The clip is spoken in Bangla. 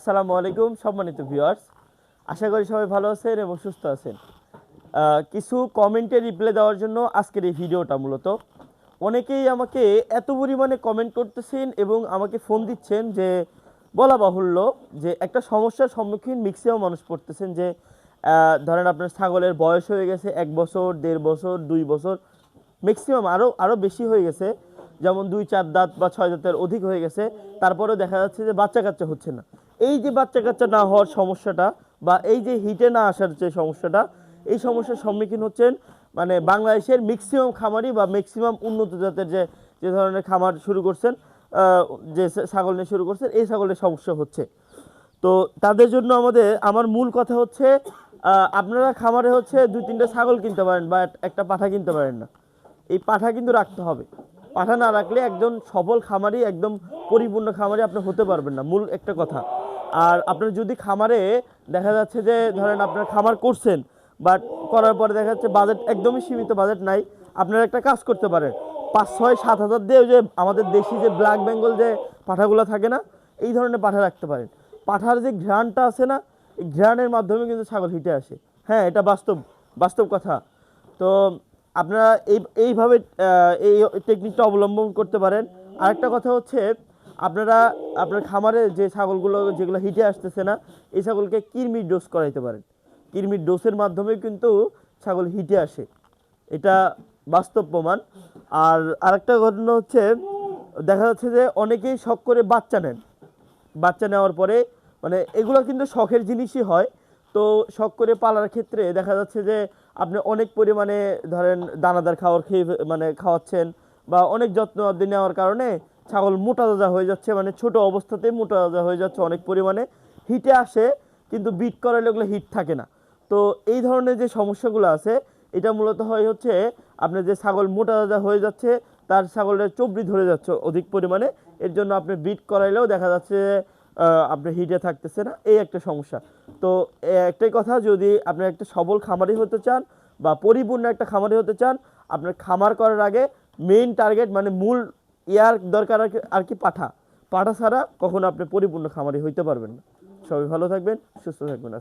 আসসালামু আলাইকুম, সম্মানিত ভিউয়ার্স আশা করি সবাই ভালো আছেন এবং সুস্থ আছেন। কিছু কমেন্টে রিপ্লাই দেওয়ার জন্য আজকের এই ভিডিওটা মূলত। অনেকেই আমাকে এত পরিমাণে কমেন্ট করতেছেন এবং আমাকে ফোন দিচ্ছেন যে, বলা বাহুল্য যে একটা সমস্যার সম্মুখীন ম্যাক্সিমাম মানুষ পড়তেছেন যে ধরেন আপনার ছাগলের বয়স হয়ে গেছে এক বছর, দেড় বছর, দুই বছর ম্যাক্সিমাম আরও আরও বেশি হয়ে গেছে। যেমন দুই চার দাঁত বা ছয় দাঁতের অধিক হয়ে গেছে। তারপরেও দেখা যাচ্ছে যে বাচ্চা কাচ্চা হচ্ছে না। এই যে বাচ্চা কাচ্চা না হওয়ার সমস্যাটা বা এই যে হিটে না আসার যে সমস্যাটা, এই সমস্যার সম্মুখীন হচ্ছেন মানে বাংলাদেশের ম্যাক্সিমাম খামারি বা ম্যাক্সিমাম উন্নত জাতের যে যে ধরনের খামার শুরু করছেন যে ছাগল নিয়ে শুরু করছেন, এই ছাগলের সমস্যা হচ্ছে। তো তাদের জন্য আমাদের, আমার মূল কথা হচ্ছে আপনারা খামারে হচ্ছে দুই তিনটা ছাগল কিনতে পারেন বা একটা পাঠা কিনতে পারেন না। এই পাঠা কিন্তু রাখতে হবে। পাঠা না রাখলে একজন সফল খামারি, একদম পরিপূর্ণ খামারি আপনি হতে পারবেন না। মূল একটা কথা। আর আপনার যদি খামারে দেখা যাচ্ছে যে, ধরেন আপনার খামার করছেন বাট করার পরে দেখা যাচ্ছে বাজেট একদমই সীমিত বাজেট নাই, আপনারা একটা কাজ করতে পারেন। পাঁচ, ছয়, সাত হাজার দিয়ে যে আমাদের দেশি যে ব্ল্যাক বেঙ্গল যে পাঠাগুলো থাকে না, এই ধরনের পাঠা রাখতে পারেন। পাঠার যে ঘ্রাণটা আছে না, এই ঘ্রাণের মাধ্যমে কিন্তু ছাগল হিটে আসে। হ্যাঁ এটা বাস্তব বাস্তব কথা। তো আপনারা এই, এইভাবে এই টেকনিকটা অবলম্বন করতে পারেন। আরেকটা কথা হচ্ছে আপনারা আপনার খামারে যে ছাগলগুলো, যেগুলো হিটে আসতেছে না, এই ছাগলকে কিরমির ডোজ করাইতে পারেন। কিরমির ডোজের মাধ্যমে কিন্তু ছাগল হিটে আসে। এটা বাস্তব প্রমাণ। আর আরেকটা ঘটনা হচ্ছে, দেখা যাচ্ছে যে অনেকেই শখ করে বাচ্চা নেন। বাচ্চা নেওয়ার পরে মানে এগুলো কিন্তু শখের জিনিসই হয়। তো শখ করে পালার ক্ষেত্রে দেখা যাচ্ছে যে আপনি অনেক পরিমাণে ধরেন দানাদার খাওয়ার খেয়ে মানে খাওয়াচ্ছেন বা অনেক যত্ন আদি নেওয়ার কারণে ছাগল মোটা তাজা হয়ে যাচ্ছে মানে ছোট অবস্থাতে মোটা তাজা হয়ে যাচ্ছে অনেক পরিমাণে। হিটে আসে, কিন্তু বিট করালে ওগুলো হিট থাকে না। তো এই ধরনের যে সমস্যাগুলো আছে, এটা মূলত হয় হচ্ছে আপনার যে ছাগল মোটা তাজা হয়ে যাচ্ছে, তার ছাগলের চবড়ি ধরে যাচ্ছে অধিক পরিমাণে। এর জন্য আপনি বিট করাইলেও দেখা যাচ্ছে আপনার হিটে থাকতেছে না। এই একটা সমস্যা। তো একটাই কথা, যদি আপনি একটা সবল খামারি হতে চান বা পরিপূর্ণ একটা খামারি হতে চান, আপনার খামার করার আগে মেইন টার্গেট মানে মূল ইয়ার দরকার আর কি- পাঠা। পাঠা ছাড়া কখনো আপনি পরিপূর্ণ খামারি হইতে পারবেন না। সবাই ভালো থাকবেন, সুস্থ থাকবেন।